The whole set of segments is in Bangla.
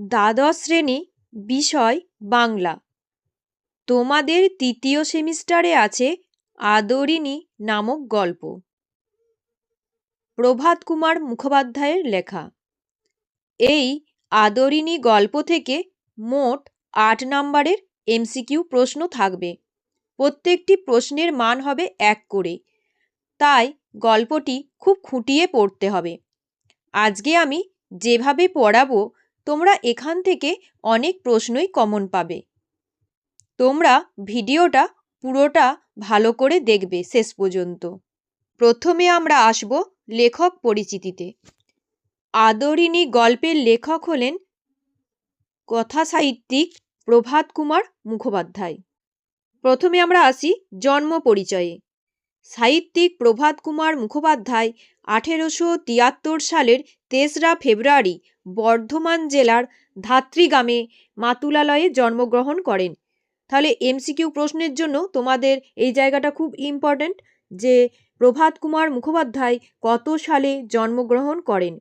দ্বাদশ শ্রেণি, বিষয়, বাংলা। তোমাদের তৃতীয় সেমিস্টারে আছে আদরিণী নামক গল্প। প্রভাত কুমার মুখোপাধ্যায়ের লেখা। এই আদরিণী গল্প থেকে মোট আট নম্বরের এমসিকিউ প্রশ্ন থাকবে। প্রত্যেকটি প্রশ্নের মান হবে এক করে। তাই গল্পটি খুব খুঁটিয়ে পড়তে হবে। আজকে আমি যেভাবে পড়াবো তোমরা এখান থেকে অনেক প্রশ্নই কমন পাবে। তোমরা ভিডিওটা পুরোটা ভালো করে দেখবে শেষ পর্যন্ত। প্রথমে আমরা আসব লেখক পরিচিতিতে। আদরিণী গল্পের লেখক হলেন কথাসাহিত্যিক প্রভাত কুমার মুখোপাধ্যায়। প্রথমে আমরা আসি জন্ম পরিচয়ে। সাহিত্যিক প্রভাত কুমার মুখোপাধ্যায় আঠেরোশো তিয়াত্তর সালের তেসরা ফেব্রুয়ারি বর্ধমান জেলার ধাত্রীগ্রামে মাতুলালয়ে জন্মগ্রহণ করেন। তাহলে এমসিকিউ প্রশ্নের জন্য তোমাদের এই জায়গাটা খুব ইম্পর্ট্যান্ট যে প্রভাত কুমার মুখোপাধ্যায় কত সালে জন্মগ্রহণ করেন।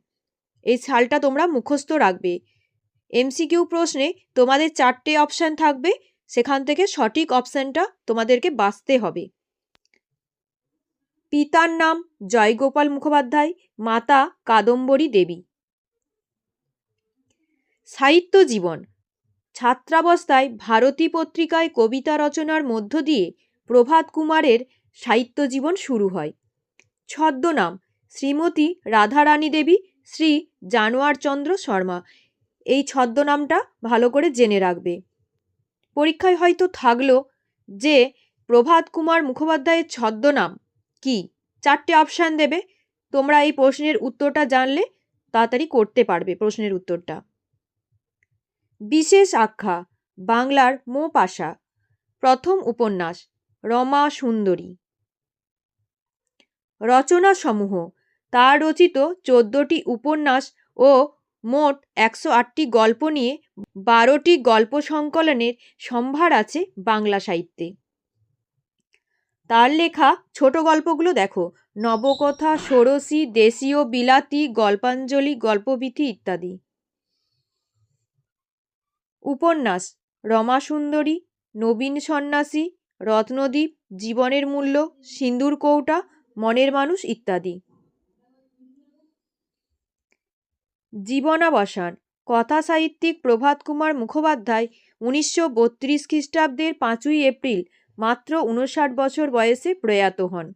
এই সালটা তোমরা মুখস্থ রাখবে। এমসিকিউ প্রশ্নে তোমাদের চারটে অপশান থাকবে। সেখান থেকে সঠিক অপশানটা তোমাদেরকে বাছতে হবে। পিতার নাম জয়গোপাল মুখোপাধ্যায়, মাতা কাদম্বরী দেবী। সাহিত্য জীবন। ছাত্রাবস্থায় ভারতী পত্রিকায় কবিতা রচনার মধ্য দিয়ে প্রভাত কুমারের সাহিত্য জীবন শুরু হয়। ছদ্মনাম, শ্রীমতী রাধারানী দেবী, শ্রী জানোয়ার চন্দ্র শর্মা। এই ছদ্মনামটা ভালো করে জেনে রাখবে। পরীক্ষায় হয়তো থাকল যে প্রভাত কুমার মুখোপাধ্যায়ের ছদ্মনাম কি? চারটে অপশান দেবে। তোমরা এই প্রশ্নের উত্তরটা জানলে তাড়াতাড়ি করতে পারবে প্রশ্নের উত্তরটা। বিশেষ আখ্যা, বাংলার মো পাশা প্রথম উপন্যাস, রমা সুন্দরী। রচনা সমূহ তার রচিত চোদ্দটি উপন্যাস ও মোট একশো আটটি গল্প নিয়ে বারোটি গল্প সংকলনের সম্ভার আছে বাংলা সাহিত্যে। তার লেখা ছোট গল্পগুলো দেখো। নবকথা, ষোড়শী, দেশীয় বিলাতি, গল্পাঞ্জলি গল্পবিথি ইত্যাদি। উপন্যাস, রমাসুন্দরী, নবীন সন্ন্যাসী রত্নদ্বীপ জীবনের মূল্য, সিন্দুর কৌটা, মনের মানুষ ইত্যাদি। জীবনাবসান কথা সাহিত্যিক প্রভাত কুমার মুখোপাধ্যায় উনিশশো বত্রিশ খ্রিস্টাব্দের পাঁচই এপ্রিল মাত্র উনষাট বছর বয়সে প্রয়াত হন।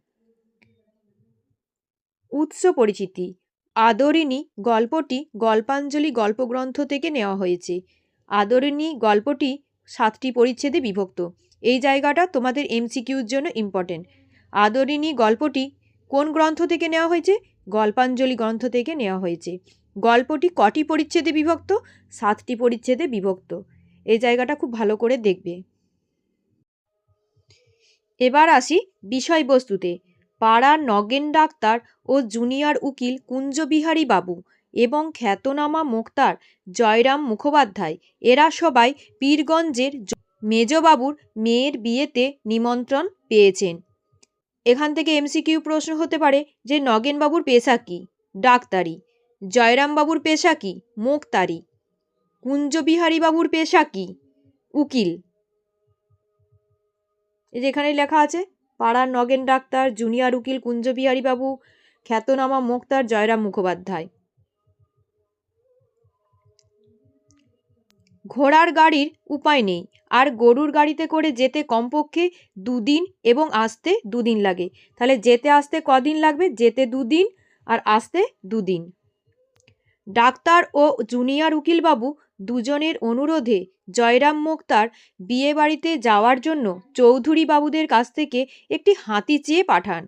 উৎস পরিচিতি, আদরিণী গল্পটি গল্পাঞ্জলি গল্পগ্রন্থ থেকে নেওয়া হয়েছে। আদরিণী গল্পটি সাতটি পরিচ্ছেদে বিভক্ত। এই জায়গাটা তোমাদের এমসিকিউর জন্য ইম্পর্টেন্ট আদরিণী গল্পটি কোন গ্রন্থ থেকে নেওয়া হয়েছে? গল্পাঞ্জলি গ্রন্থ থেকে নেওয়া হয়েছে। গল্পটি কটি পরিচ্ছেদে বিভক্ত? সাতটি পরিচ্ছেদে বিভক্ত। এই জায়গাটা খুব ভালো করে দেখবে। এবার আসি বিষয়বস্তুতে। পাড়ার নগেন ডাক্তার ও জুনিয়র উকিল কুঞ্জবিহারী বাবু এবং খ্যাতনামা মোক্তার জয়রাম মুখোপাধ্যায়, এরা সবাই পীরগঞ্জের মেজবাবুর মেয়ের বিয়েতে নিমন্ত্রণ পেয়েছেন। এখান থেকে এমসিকিউ প্রশ্ন হতে পারে যে নগেনবাবুর পেশা কী? ডাক্তারি। জয়রামবাবুর পেশা কী? মোক্তারি। কুঞ্জবিহারী বাবুর পেশা কী? উকিল। যেখানে লেখা আছে, পাড়ার নগেন ডাক্তার, জুনিয়র উকিল কুঞ্জবিহারী বাবু, খ্যাতনামা মোক্তার জয়রাম মুখোপাধ্যায়। ঘোড়ার গাড়ির উপায় নেই, আর গরুর গাড়িতে করে যেতে কমপক্ষে দুদিন এবং আসতে দুদিন লাগে। তাহলে যেতে আসতে কদিন লাগবে? যেতে দুদিন আর আসতে দুদিন। ডাক্তার ও জুনিয়র উকিলবাবু দুজনের অনুরোধে জয়রাম মোক্তার বিয়ে বাড়িতে যাওয়ার জন্য চৌধুরী বাবুদের কাছ থেকে একটি হাতি চেয়ে পাঠান।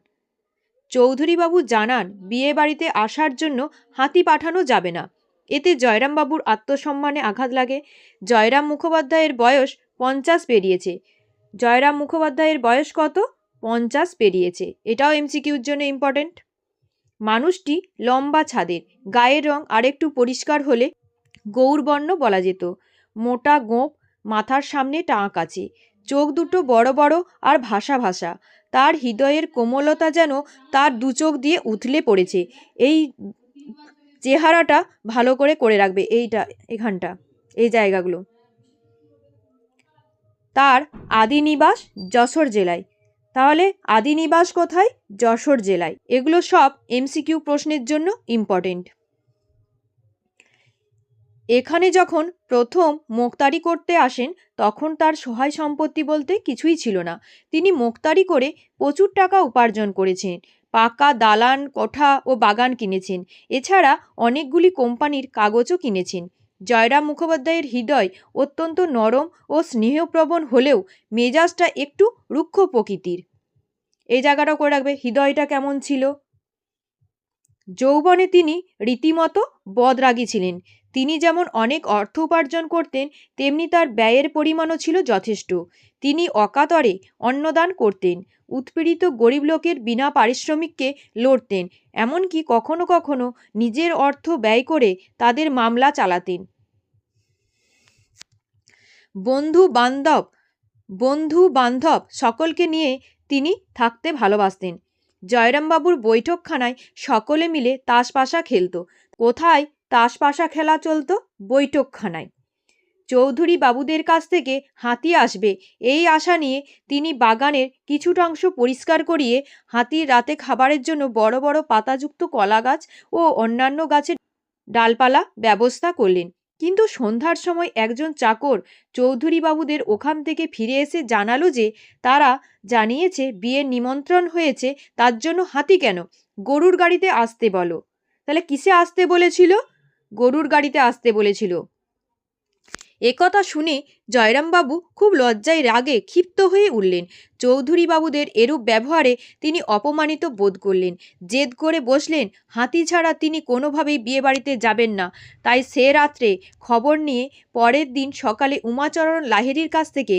চৌধুরীবাবু জানান বিয়ে বাড়িতে আসার জন্য হাতি পাঠানো যাবে না। এতে জয়রামবাবুর আত্মসম্মানে আঘাত লাগে। জয়রাম মুখোপাধ্যায়ের বয়স পঞ্চাশ পেরিয়েছে। জয়রাম মুখোপাধ্যায়ের বয়স কত? পঞ্চাশ পেরিয়েছে। এটাও এমসিকিউর জন্য ইম্পর্টেন্ট মানুষটি লম্বা ছাদের, গায়ের রং আরেকটু পরিষ্কার হলে গৌরবর্ণ বলা যেত। মোটা গোঁপ মাথার সামনে টাঁক আছে। চোখ দুটো বড় বড় আর ভাসা ভাসা। তার হৃদয়ের কোমলতা যেন তার দু চোখ দিয়ে উথলে পড়েছে। এই চেহারাটা ভালো করে করে রাখবে এইটা, এখানটা, এই জায়গাগুলো। তার আদি নিবাস যশোর জেলায়। তাহলে আদি নিবাস কোথায়? যশোর জেলায়। এগুলো সব এমসিকিউ প্রশ্নের জন্য ইম্পর্টেন্ট এখানে যখন প্রথম মোক্তারি করতে আসেন, তখন তার সহায় সম্পত্তি বলতে কিছুই ছিল না। তিনি মোক্তারি করে প্রচুর টাকা উপার্জন করেছেন, পাকা দালান, কোঠা ও বাগান কিনেছেন। এছাড়া অনেকগুলি কোম্পানির কাগজও কিনেছেন। জয়রাম মুখোপাধ্যায়ের হৃদয় অত্যন্ত নরম ও স্নেহপ্রবণ হলেও মেজাজটা একটু রুক্ষ প্রকৃতির। এই জায়গাটাও করে রাখবে, হৃদয়টা কেমন ছিল? যৌবনে তিনি রীতিমতো বদরাগী ছিলেন। তিনি যেমন অনেক অর্থ উপার্জন করতেন, তেমনি তার ব্যয়ের পরিমাণও ছিল যথেষ্ট। তিনি অকাতরে অন্নদান করতেন, উৎপীড়িত গরিব লোকের বিনা পারিশ্রমিককে লড়তেন, এমনকি কখনো কখনো নিজের অর্থ ব্যয় করে তাদের মামলা চালাতেন। বন্ধু বান্ধব বন্ধু বান্ধব সকলকে নিয়ে তিনি থাকতে ভালোবাসতেন। জয়রামবাবুর বৈঠকখানায় সকলে মিলে তাসপাশা খেলতো। কোথায় তাসপাশা খেলা চলতো বৈঠকখানায়। চৌধুরী বাবুদের কাছ থেকে হাতি আসবে এই আশা নিয়ে তিনি বাগানের কিছুটা অংশ পরিষ্কার করিয়ে হাতির রাতে খাবারের জন্য বড় বড় পাতাযুক্ত কলা গাছ ও অন্যান্য গাছের ডালপালা ব্যবস্থা করলেন। কিন্তু সন্ধ্যার সময় একজন চাকর চৌধুরী বাবুদের ওখান থেকে ফিরে এসে জানালো যে তারা জানিয়েছে বিয়ের নিমন্ত্রণ হয়েছে, তার জন্য হাতি কেন? গরুর গাড়িতে আসতে বলো। তাহলে কিসে আসতে বলেছিল? গরুর গাড়িতে আসতে বলেছিল। একথা শুনে জয়রামবাবু খুব লজ্জায় রাগে ক্ষিপ্ত হয়ে উঠলেন। চৌধুরীবাবুদের এরূপ ব্যবহারে তিনি অপমানিত বোধ করলেন। জেদ করে বসলেন, হাতি ছাড়া তিনি কোনোভাবেই বিয়েবাড়িতে যাবেন না। তাই সে রাত্রে খবর নিয়ে পরের দিন সকালে উমাচরণ লাহিড়ির কাছ থেকে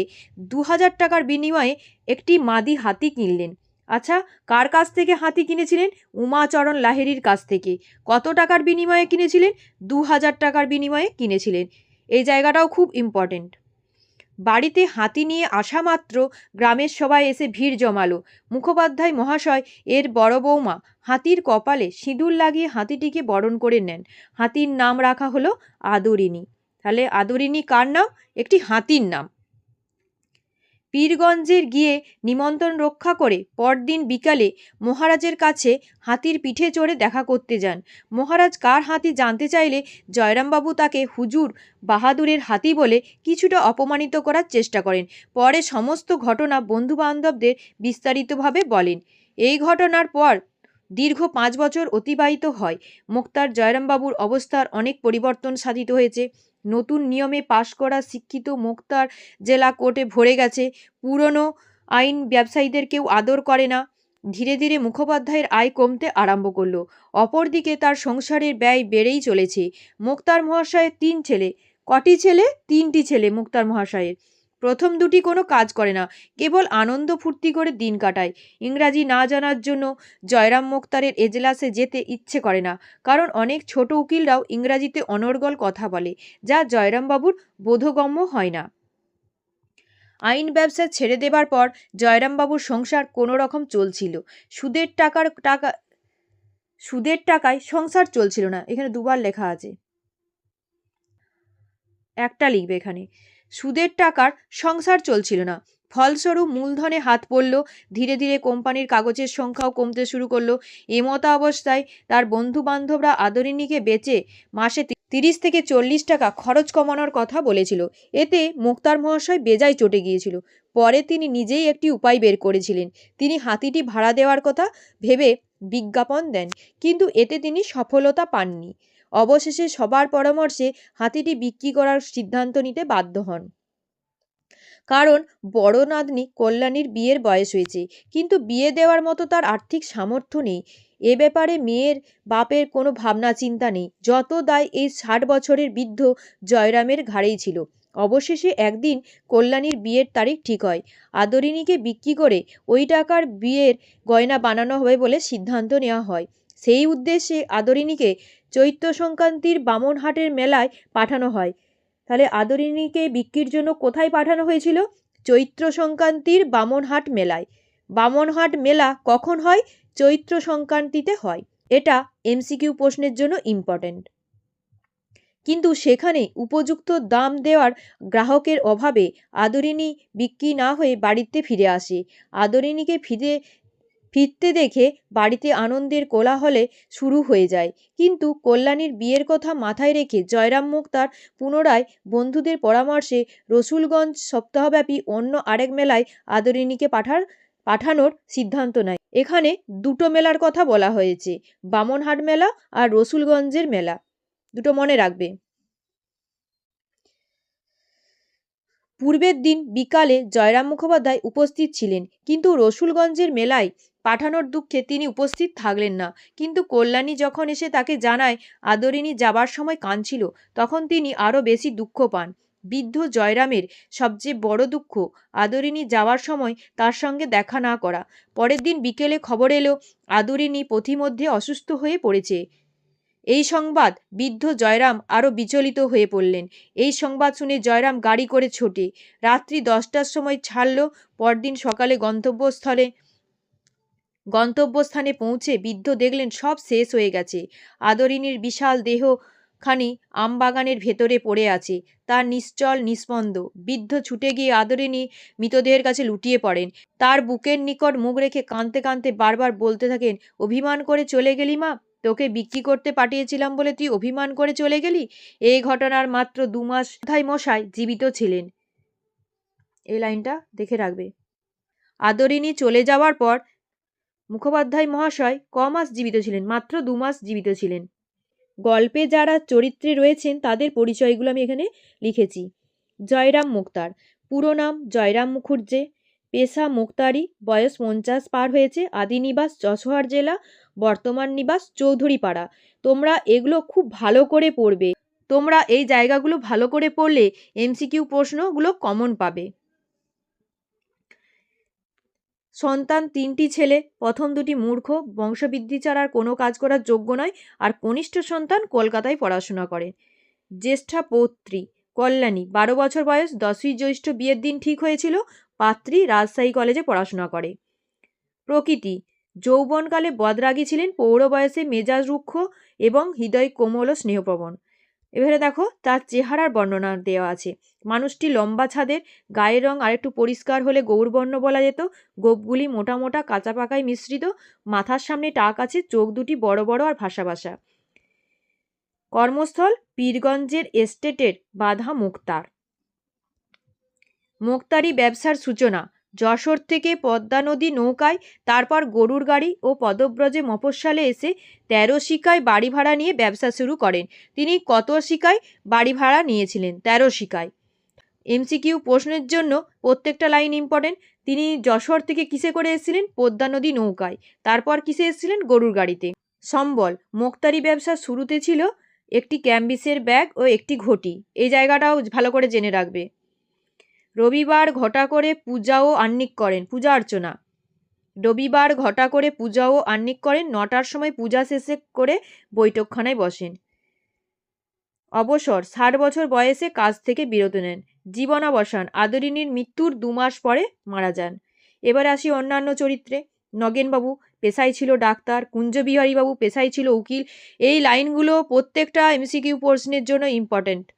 দু হাজার টাকার বিনিময়ে একটি মাদি হাতি কিনলেন। আচ্ছা কার কাছ থেকে হাতি কিনেছিলেন? উমাচরণ লাহিড়ির কাছ থেকে। কত টাকার বিনিময়ে কিনেছিলেন? দু হাজার টাকার বিনিময়ে কিনেছিলেন। এই জায়গাটাও খুব ইম্পর্টেন্ট বাড়িতে হাতি নিয়ে আসা মাত্র গ্রামের সবাই এসে ভিড় জমালো। মুখোপাধ্যায় মহাশয়, এর বড় বৌমা, হাতির কপালে সিঁদুর লাগিয়ে হাতিটিকে বরণ করে নেন। হাতির নাম রাখা হলো আদরিনী তাহলে আদরিনী কার নাম? একটি হাতির নাম। পীরগঞ্জের গিয়ে নিমন্ত্রণ রক্ষা করে পরদিন বিকালে মহারাজের কাছে হাতির পিঠে চড়ে দেখা করতে যান। মহারাজ কার হাতি জানতে চাইলে জয়রামবাবু তাকে হুজুর বাহাদুরের হাতি বলে কিছুটা অপমানিত করার চেষ্টা করেন। পরে সমস্ত ঘটনা বন্ধুবান্ধবদের বিস্তারিতভাবে বলেন। এই ঘটনার পর দীর্ঘ পাঁচ বছর অতিবাহিত হয়। মোক্তার জয়রামবাবুর অবস্থার অনেক পরিবর্তন সাধিত হয়েছে। নতুন নিয়মে পাশ করা শিক্ষিত মোক্তার জেলা কোর্টে ভরে গেছে। পুরনো আইন ব্যবসায়ীদের কেউ আদর করে না। ধীরে ধীরে মুখোপাধ্যায়ের আয় কমতে আরম্ভ করল। অপরদিকে তার সংসারের ব্যয় বেড়েই চলেছে। মুক্তার মহাশয়ের তিন ছেলে। কটি ছেলে? তিনটি ছেলে মুক্তার মহাশয়ের। প্রথম দুটি কোনো কাজ করে না, কেবল আনন্দ ফুর্তি করে দিন কাটায়। ইংরাজি না জানার জন্য জয়রাম মুক্তারের এজলাসে যেতে ইচ্ছে করে না, কারণ অনেক ছোট উকিলরাও ইংরাজিতে অনর্গল কথা বলে, যা জয়রামবাবুর বোধগম্য হয় না। আইন ব্যবসা ছেড়ে দেবার পর জয়রামবাবুর সংসার কোনো রকম চলছিল। সুদের টাকার টাকা, সুদের টাকায় সংসার চলছিল না। এখানে দুবার লেখা আছে। একটা লিখবে এখানে। সুদের টাকার সংসার চলছিল না। ফলস্বরূপ মূলধনে হাত পড়ল, ধীরে ধীরে কোম্পানির কাগজের সংখ্যাও কমতে শুরু করল। এমতা অবস্থায় তার বন্ধু বান্ধবরা আদরিনীকে বেচে মাসে তিরিশ থেকে চল্লিশ টাকা খরচ কমানোর কথা বলেছিল। এতে মুক্তার মহাশয় বেজায় চটে গিয়েছিল। পরে তিনি নিজেই একটি উপায় বের করেছিলেন। তিনি হাতিটি ভাড়া দেওয়ার কথা ভেবে বিজ্ঞাপন দেন, কিন্তু এতে তিনি সফলতা পাননি। অবশেষে সবার পরামর্শে হাতিটি বিক্রি করার সিদ্ধান্ত নিতে বাধ্য হন। কারণ বড় নাতনি কল্যাণীর বিয়ের বয়স হয়েছে, কিন্তু বিয়ে দেওয়ার মতো তার আর্থিক সামর্থ্য নেই। এ ব্যাপারে মেয়ের বাপের কোনো ভাবনা চিন্তা নেই। যত দায় এই ষাট বছরের বৃদ্ধ জয়রামের ঘাড়েই ছিল। অবশেষে একদিন কল্যাণীর বিয়ের তারিখ ঠিক হয়। আদরিনীকে বিক্রি করে ওই টাকার বিয়ের গয়না বানানো হবে বলে সিদ্ধান্ত নেওয়া হয়। সেই উদ্দেশ্যে আদরিনীকে চৈত্র সংক্রান্তির বামনহাটের মেলায় পাঠানো হয়। তাহলে আদরিনীকে বিক্রির জন্য কোথায় পাঠানো হয়েছিল? চৈত্র সংক্রান্তির বামনহাট মেলায়। বামনহাট মেলা কখন হয়? চৈত্র সংক্রান্তিতে হয়। এটা এমসিকিউ প্রশ্নের জন্য ইম্পর্টেন্ট কিন্তু সেখানে উপযুক্ত দাম দেওয়ার গ্রাহকের অভাবে আদরিনী বিক্রি না হয়ে বাড়িতে ফিরে আসে। আদরিনীকে ফিরে ফিরতে দেখে বাড়িতে আনন্দের কোলাহলে শুরু হয়ে যায়। কিন্তু কল্যাণীর বিয়ের কথা মাথায় রেখে জয়রাম মুক্তার পুনরায় বন্ধুদের পরামর্শে রসুলগঞ্জ সপ্তাহব্যাপী অন্য আরেক মেলায় আদরিনীকে পাঠার, পাঠানোর সিদ্ধান্ত নেয়। এখানে দুটো মেলার কথা বলা হয়েছে, বামনহাট মেলা আর রসুলগঞ্জের মেলা। দুটো মনে রাখবে। পূর্বের দিন বিকালে জয়রাম মুখোপাধ্যায় উপস্থিত ছিলেন, কিন্তু রসুলগঞ্জের মেলায় পাঠানোর দুঃখে তিনি উপস্থিত থাকলেন না। কিন্তু কল্যাণী যখন এসে তাকে জানায় আদরিনী যাবার সময় কাঁদছিল, তখন তিনি আরও বেশি দুঃখ পান। বৃদ্ধ জয়রামের সবচেয়ে বড় দুঃখ আদরিনী যাওয়ার সময় তার সঙ্গে দেখা না করা। পরের দিন বিকেলে খবর এলো আদরিনী পথিমধ্যে অসুস্থ হয়ে পড়েছে। এই সংবাদ বৃদ্ধ জয়রাম আরও বিচলিত হয়ে পড়লেন। এই সংবাদ শুনে জয়রাম গাড়ি করে ছোটে। রাত্রি দশটার সময় ছাড়ল, পরদিন সকালে গন্তব্যস্থলে গন্তব্যস্থানে পৌঁছে বৃদ্ধ দেখলেন সব শেষ হয়ে গেছে। আদরিনীর বিশাল দেহখানি আমবাগানের ভেতরে পড়ে আছে। তার নিশ্চল নিস্পন্দ। বৃদ্ধ ছুটে গিয়ে আদরিনী মৃতদেহের কাছে লুটিয়ে পড়েন। তার বুকের নিকট মুখ রেখে কাঁদতে কাঁদতে বারবার বলতে থাকেন, অভিমান করে চলে গেলি মা? তোকে বিক্রি করতে পাঠিয়েছিলাম বলে তুই অভিমান করে চলে গেলি? এই ঘটনার মাত্র দু মাস ধাই মশাই জীবিত ছিলেন এই লাইনটা দেখে রাখবে। আদরিনী চলে যাওয়ার পর মুখোপাধ্যায় মহাশয় ক মাস জীবিত ছিলেন, মাত্র দু মাস জীবিত ছিলেন। গল্পে যারা চরিত্রে রয়েছেন, তাদের পরিচয়গুলো আমি এখানে লিখেছি। জয়রাম মুক্তার, পুরো নাম জয়রাম মুখুর্জে। পেশা মুক্তারি বয়স পঞ্চাশ পার হয়েছে। আদি নিবাস, যশোহার জেলা, বর্তমান নিবাস, চৌধুরীপাড়া। তোমরা এগুলো খুব ভালো করে পড়বে। তোমরা এই জায়গাগুলো ভালো করে পড়লে এমসিকিউ প্রশ্নগুলো কমন পাবে। সন্তান তিনটি ছেলে, প্রথম দুটি মূর্খ বংশবৃদ্ধি ছাড়া আর কোনো কাজ করার যোগ্য নয়, আর কনিষ্ঠ সন্তান কলকাতায় পড়াশোনা করে। জ্যেষ্ঠা পৌত্রী, কল্যাণী, বারো বছর বয়স, দশই জ্যৈষ্ঠ বিয়ের দিন ঠিক হয়েছিল, পাত্রী রাজশাহী কলেজে পড়াশোনা করে। প্রকৃতি, যৌবনকালে বদরাগী ছিলেন, পৌর বয়সে মেজাজ রুক্ষ এবং হৃদয় কোমল ও স্নেহপ্রবণ। এবারে দেখো, তার চেহারার বর্ণনা দেওয়া আছে। মানুষটি লম্বা ছাদের, গায়ের রং আরেকটু পরিষ্কার হলে গৌরবর্ণ বলা যেত। গোপগুলি মোটা মোটা, কাঁচা পাকায় মিশ্রিত। মাথার সামনে টাক আছে, চোখ দুটি বড় বড় আর ভাসা ভাসা। কর্মস্থল পীরগঞ্জের এস্টেটের বাধা মুক্তার। মুক্তারি ব্যবসার সূচনা। যশোর থেকে পদ্মা নদী নৌকায়, তারপর গরুর গাড়ি ও পদব্রজে মফস্বলে এসে তেরো শিকায় বাড়ি ভাড়া নিয়ে ব্যবসা শুরু করেন। তিনি কত শিকায় বাড়ি ভাড়া নিয়েছিলেন? তেরো শিকায়। এমসিকিউ প্রশ্নের জন্য প্রত্যেকটা লাইন ইম্পর্টেন্ট তিনি যশোর থেকে কিসে করে এসেছিলেন? পদ্মা নদী নৌকায়। তারপর কিসে এসেছিলেন? গরুর গাড়িতে। সম্বল, মোক্তারি ব্যবসা শুরুতে ছিল একটি ক্যাম্বিসের ব্যাগ ও একটি ঘটি। এই জায়গাটাও ভালো করে জেনে রাখবে। রবিবার ঘটা করে পূজা ও আহ্নিক করেন, পূজা অর্চনা। রবিবার ঘটা করে পূজা ও আহ্নিক করেন, নটার সময় পূজা শেষে করে বৈঠকখানায় বসেন। অবসর, ষাট বছর বয়সে কাজ থেকে বিরত নেন, জীবনাবসান, আদরিনীর মৃত্যুর দু মাস পরে মারা যান। এবার আসি অন্যান্য চরিত্রে, নগেনবাবু, পেশায় ছিল ডাক্তার, কুঞ্জবিহারীবাবু, পেশায় ছিল উকিল, এই লাইনগুলো প্রত্যেকটা এমসিকিউ প্রশ্নের জন্য ইম্পর্ট্যান্ট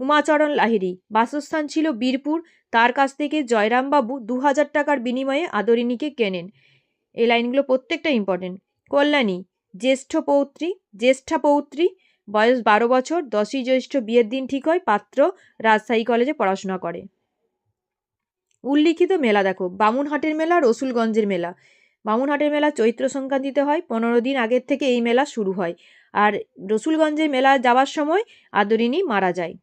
উমাচরণ লাহিড়ী। বাসস্থান ছিল বীরপুর। তার কাছ থেকে জয়রামবাবু দু হাজার টাকার বিনিময়ে আদরিনীকে কেনেন। এই লাইনগুলো প্রত্যেকটা ইম্পর্টেন্ট কল্যাণী, জ্যেষ্ঠ পৌত্রী, জ্যেষ্ঠা পৌত্রী, বয়স বারো বছর, দশই জ্যৈষ্ঠ বিয়ের দিন ঠিক হয়, পাত্র রাজশাহী কলেজে পড়াশোনা করে। উল্লিখিত মেলা দেখো, বামুনহাটের মেলা, রসুলগঞ্জের মেলা। বামুনহাটের মেলা চৈত্র সংক্রান্তিতে হয়, পনেরো দিন আগের থেকে এই মেলা শুরু হয়। আর রসুলগঞ্জের মেলা যাওয়ার সময় আদরিনী মারা যায়।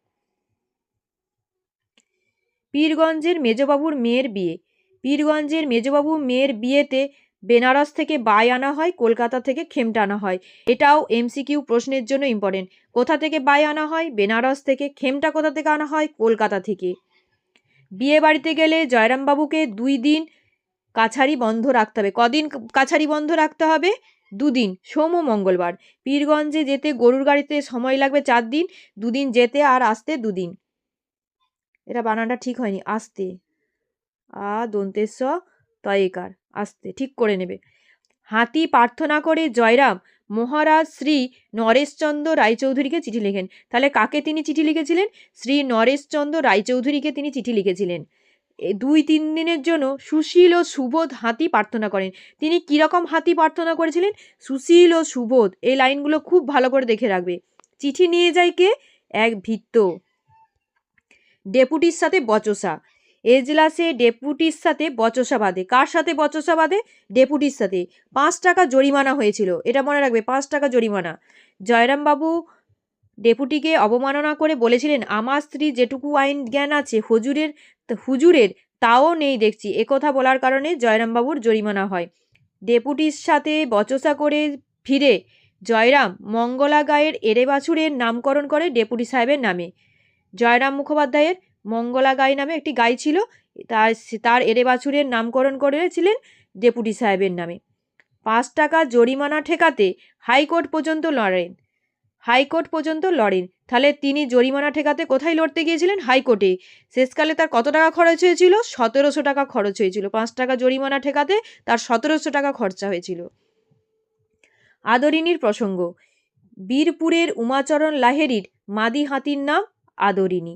পীরগঞ্জের মেজবাবুর মেয়ের বিয়ে। পীরগঞ্জের মেজবাবুর মেয়ের বিয়েতে বেনারস থেকে বাই আনা হয়, কলকাতা থেকে খেমটা আনা হয়। এটাও এমসিকিউ প্রশ্নের জন্য ইম্পর্টেন্ট কোথা থেকে বাই আনা হয়? বেনারস থেকে খেমটা কোথা থেকে আনা হয়? কলকাতা থেকে। বিয়ে বাড়িতে গেলে জয়রামবাবুকে দুই দিন কাছারি বন্ধ রাখতে হবে। কদিন কাছারি বন্ধ রাখতে হবে? দুদিন, সোম ও মঙ্গলবার। পীরগঞ্জে যেতে গরুর গাড়িতে সময় লাগবে চার দিন, দুদিন যেতে আর আসতে দুদিন। এটা বানানটা ঠিক হয়নি, আস্তে। আ, দন্তেস্ব, তয়েকার, আস্তে, ঠিক করে নেবে। হাতি প্রার্থনা করে জয়রাম, মহারাজ শ্রী নরেশচন্দ্র রায়চৌধুরীকে চিঠি লিখেন। তাহলে কাকে তিনি চিঠি লিখেছিলেন? শ্রী নরেশচন্দ্র রায়চৌধুরীকে তিনি চিঠি লিখেছিলেন। দুই তিন দিনের জন্য সুশীল ও সুবোধ হাতি প্রার্থনা করেন। তিনি কীরকম হাতি প্রার্থনা করেছিলেন? সুশীল ও সুবোধ, এই লাইনগুলো খুব ভালো করে দেখে রাখবে। চিঠি নিয়ে যায় কে? এক ভিত্ত। ডেপুটির সাথে বচসা। এজলাসে ডেপুটির সাথে বচসা বাঁধে। কার সাথে বচসা বাঁধে? ডেপুটির সাথে। পাঁচ টাকা জরিমানা হয়েছিল। এটা মনে রাখবে, পাঁচ টাকা জরিমানা। জয়রামবাবু ডেপুটিকে অবমাননা করে বলেছিলেন, আমার স্ত্রী যেটুকু আইন জ্ঞান আছে, হুজুরের হুজুরের তাও নেই দেখছি। একথা বলার কারণে জয়রামবাবুর জরিমানা হয়। ডেপুটির সাথে বচসা করে ফিরে জয়রাম মঙ্গলা গায়ের এরে বাছুরের নামকরণ করে ডেপুটি সাহেবের নামে। জয়রাম মুখোপাধ্যায়ের মঙ্গলা গাই নামে একটি গাই ছিল। তার তার এরে বাছুরের নামকরণ করেছিলেন ডেপুটি সাহেবের নামে। পাঁচ টাকা জরিমানা ঠেকাতে হাইকোর্ট পর্যন্ত লড়েন। হাইকোর্ট পর্যন্ত লড়েন। তাহলে তিনি জরিমানা ঠেকাতে কোথায় লড়তে গিয়েছিলেন? হাইকোর্টে। শেষকালে তার কত টাকা খরচ হয়েছিল? সতেরোশো টাকা খরচ হয়েছিল। পাঁচ টাকা জরিমানা ঠেকাতে তার সতেরোশো টাকা খরচা হয়েছিল। আদরিনীর প্রসঙ্গ। বীরপুরের উমাচরণ লাহেরির মাদি হাতির নাম আদরিনী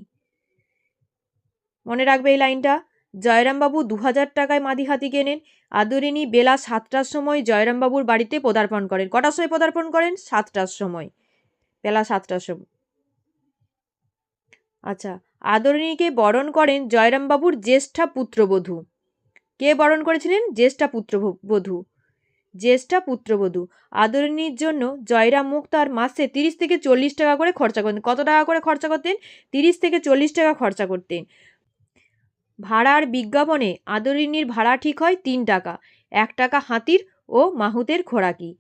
মনে রাখবে এই লাইনটা, জয়রামবাবু দু হাজার টাকায় মাদি হাতি কেনেন আদরিনী বেলা সাতটার সময় জয়রামবাবুর বাড়িতে পদার্পণ করেন। কটার সময় পদার্পণ করেন? সাতটার সময়। বেলা সাতটার সময় আচ্ছা আদরিণীকে বরণ করেন জয়রামবাবুর জ্যেষ্ঠা পুত্রবধূ। কে বরণ করেছিলেন? জ্যেষ্ঠা পুত্রবধূ। জ্যেষ্ঠা পুত্রবধূ। আদরিণীর জন্য জয়রাম মুক্তার মাসে তিরিশ থেকে চল্লিশ টাকা করে খরচা করতেন। কত টাকা করে খরচা করতেন? তিরিশ থেকে চল্লিশ টাকা খরচা করতেন। ভাড়ার বিজ্ঞাপনে আদরিণীর ভাড়া ঠিক হয় তিন টাকা, এক টাকা হাতির ও মাহুতের খোরাকি।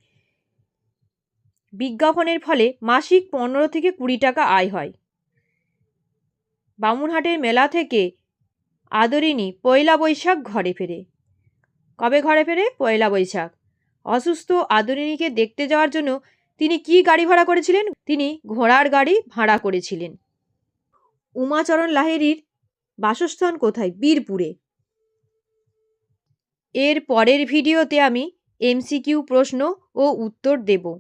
বিজ্ঞাপনের ফলে মাসিক পনেরো থেকে কুড়ি টাকা আয় হয়। বামুনহাটের মেলা থেকে আদরিনী পয়লা বৈশাখ ঘরে ফেরে। কবে ঘরে ফেরে? পয়লা বৈশাখ। অসুস্থ আদরিনীকে দেখতে যাওয়ার জন্য তিনি কি গাড়ি ভাড়া করেছিলেন? তিনি ঘোড়ার গাড়ি ভাড়া করেছিলেন। উমাচরণ লাহেরির বাসস্থান কোথায়? বীরপুরে। এর পরের ভিডিওতে আমি এমসিকিউ প্রশ্ন ও উত্তর দেব।